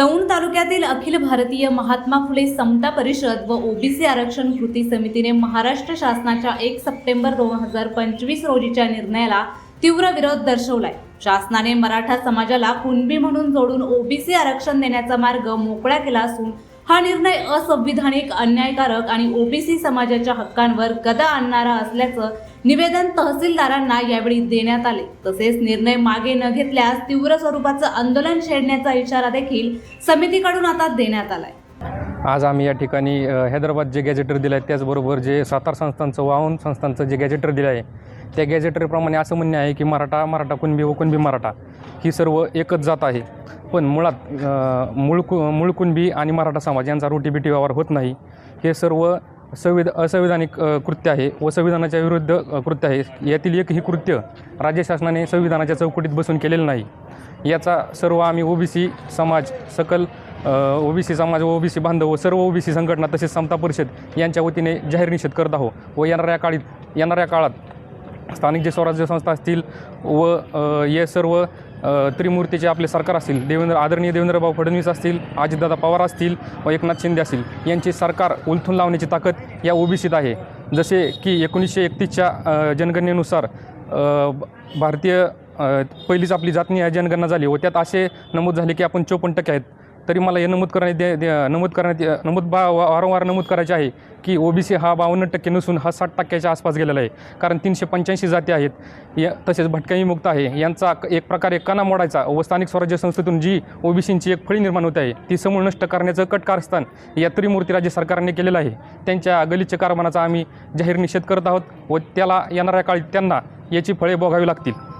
दौंड तालुक्यातील अखिल भारतीय महात्मा फुले समता परिषद व ओबीसी आरक्षण कृती समितीने महाराष्ट्र शासनाच्या एक सप्टेंबर दोन हजार पंचवीस रोजीच्या निर्णयाला तीव्र विरोध दर्शवलाय. शासनाने मराठा समाजाला कुणबी म्हणून जोडून ओबीसी आरक्षण देण्याचा मार्ग मोकळा केला असून हा निर्णय असंविधानिक अन्यायकारक आणि ओबीसी समाजाच्या हक्कांवर गदा आणणारा असल्याचं निवेदन तहसीलदारांना यावेळी देण्यात आले. तसेच निर्णय मागे न घेतल्यास तीव्र स्वरूपाचं आंदोलन छेडण्याचा इशारा देखील समितीकडून आता देण्यात आलाय. आज आम्ही या ठिकाणी हैदराबाद जे गॅजेटर दिलं आहे त्याचबरोबर जे सातार संस्थांचं वाहून संस्थांचं जे गॅजेटर दिलं आहे त्या गॅजेटरप्रमाणे असं म्हणणे आहे की मराठा मराठा कुणबी व कुणबी मराठा ही सर्व एकच जात आहे. पण मुळात मुळकु मूळ मूळ कुणबी आणि मराठा समाज यांचा रोटीबिटी व्यवहार होत नाही. हे सर्व संविध असंविधानिक कृत्य आहे व संविधानाच्या विरुद्ध कृत्य आहे. यातील एक ही कृत्य राज्य शासनाने संविधानाच्या चौकटीत बसून केलेलं नाही. याचा सर्व आम्ही ओबीसी समाज सकल ओबीसी समाज व ओबीसी बांधव व सर्व ओबीसी संघटना तसेच समता परिषद यांच्या वतीने जाहीर निषेध करत आहोत व येणाऱ्या काळीत येणाऱ्या काळात स्थानिक जे स्वराज्य संस्था असतील व या सर्व त्रिमूर्तीचे आपले सरकार असतील देवेंद्र आदरणीय देवेंद्रभाऊ फडणवीस असतील अजितदादा पवार असतील व एकनाथ शिंदे असतील यांची सरकार उलथून लावण्याची ताकद या ओबीसीत आहे. जसे की एकोणीसशे एकतीसच्या जनगणनेनुसार भारतीय पहिलीच आपली जातनीय जनगणना झाली व त्यात असे नमूद झाले की आपण चोपन्न टक्के आहेत. तरी मला हे नमूद करण्यात दे- दे- नमूद करण्यात नमूद बा वारंवार नमूद करायचे आहे की ओबीसी हा बावन्न टक्के नसून हा साठ टक्क्याच्या आसपास गेलेला आहे. कारण तीनशे पंच्याऐंशी जाती आहेत. या तसेच भटक्याही मुक्त आहे. यांचा एक प्रकारे कणा मोडायचा व स्थानिक स्वराज्य संस्थेतून जी ओबीसींची एक फळी निर्माण होते आहे ती समूळ नष्ट करण्याचं कट कारस्थान या त्रिमूर्ती राज्य सरकारने केलेलं आहे. त्यांच्या गलिच्छ कारभाराचा आम्ही जाहीर निषेध करत आहोत व त्याला येणाऱ्या काळी त्यांना याची फळे भोगावी लागतील.